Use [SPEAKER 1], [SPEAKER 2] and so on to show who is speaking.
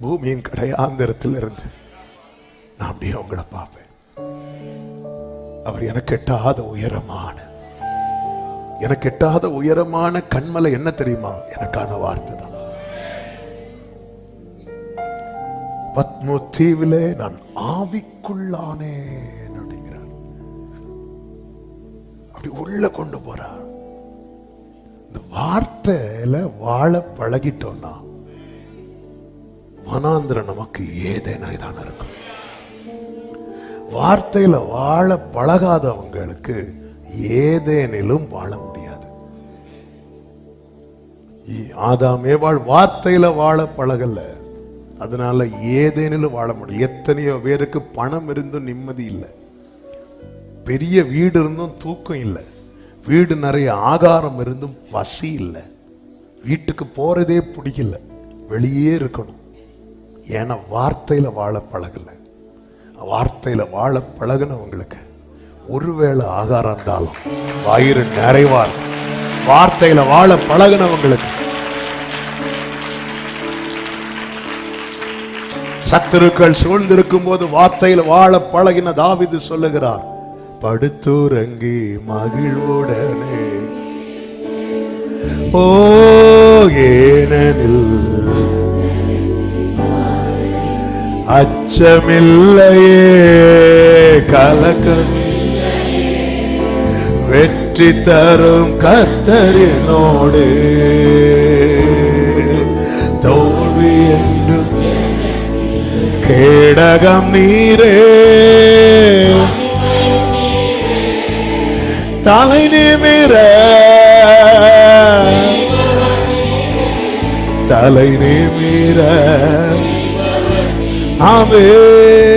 [SPEAKER 1] பூமியின் கடையாந்திரத்தில் இருந்து நான் அப்படியே உங்களை பார்ப்பேன். அவர் எனக்கு எட்டாத உயரமான எனக்கு எட்டாத உயரமான கண்மலை என்ன தெரியுமா? எனக்கான வார்த்தை தான். பத்மு தீவிலே நான் ஆவிக்குள்ளானேன் அப்படிங்கிறார். அப்படி உள்ள கொண்டு போறார். இந்த வார்த்தையில வாழ பழகிட்டோம்னா வனாந்திரம் நமக்கு ஏதேனாய்தான் இருக்கும். வார்த்தையில வாழ பழகாதவங்களுக்கு ஏதேனிலும் வாழ முடியாது. ஆதாமே வாழ் வார்த்தையில வாழ பழகல அதனால ஏதேனிலும் வாழ முடியும் எத்தனையோ பேருக்கு பணம் இருந்தும் நிம்மதி இல்லை. பெரிய வீடு இருந்தும் தூக்கம் இல்லை. வீடு நிறைய ஆகாரம் இருந்தும் பசி இல்லை. வீட்டுக்கு போறதே பிடிக்கல. வெளியே இருக்கணும். ஏன்னா வார்த்தையில் வாழ பழகலை. வார்த்தையில் வாழ பழகினவங்களுக்கு ஒருவேளை ஆகாரம் இருந்தாலும் வயிறு நிறைவார் வார்த்தையில் வாழ பழகினவங்களுக்கு சத்துருக்கள் சூழ்ந்திருக்கும் போது வார்த்தையில வாழ பழகின தாவிது சொல்லுகிறார் படுத்துறங்கி மகிழ்வுடனே. ஓ ஏ அச்சமில்லையே கலக்கம். வெற்றி தரும் கத்தரினோடு தோல்வி என்றும் கேடகம் நீரே. தலை நிமிர. தலை நிமிர. Amém.